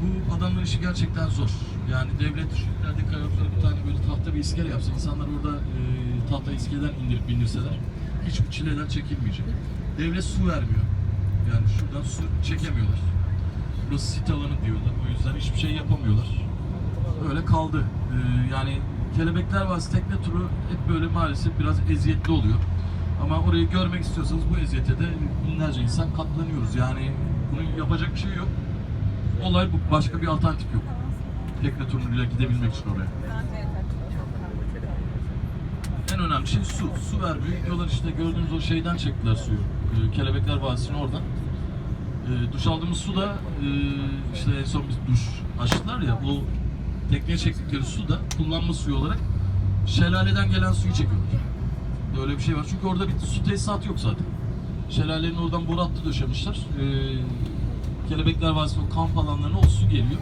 bu adamların işi gerçekten zor. Yani devlet şu ileride kayalıklara bir tane böyle tahta bir iskele yapsa, insanlar orada e, tahta iskeleden indirip bindirseler hiç bu çileler çekilmeyecek. Devlet su vermiyor. Yani şuradan su çekemiyorlar. Burası sit alanı diyorlar. O yüzden hiçbir şey yapamıyorlar. Öyle kaldı. Ee, yani Kelebekler Vadisi tekne turu hep böyle maalesef biraz eziyetli oluyor. Ama orayı görmek istiyorsanız bu eziyete de binlerce insan katlanıyoruz. Yani bunun yapacak bir şey yok. Olay bu. Başka bir alternatif yok. Tekne turuyla gidebilmek için oraya. En önemli şey su. Su vermiyor. Gidiyorlar işte gördüğünüz o şeyden çektiler suyu. Ee, Kelebekler Vadisi'nin oradan. Ee, duş aldığımız su da e, işte en son biz duş açtılar ya o tekneye çektikleri su da kullanma suyu olarak şelaleden gelen suyu çekiyorlar. Böyle bir şey var. Çünkü orada bir su tesisatı yok zaten. Şelalenin oradan boru hattı döşemişler. Ee, Kelebekler Vadisi o kamp alanlarına o su geliyor.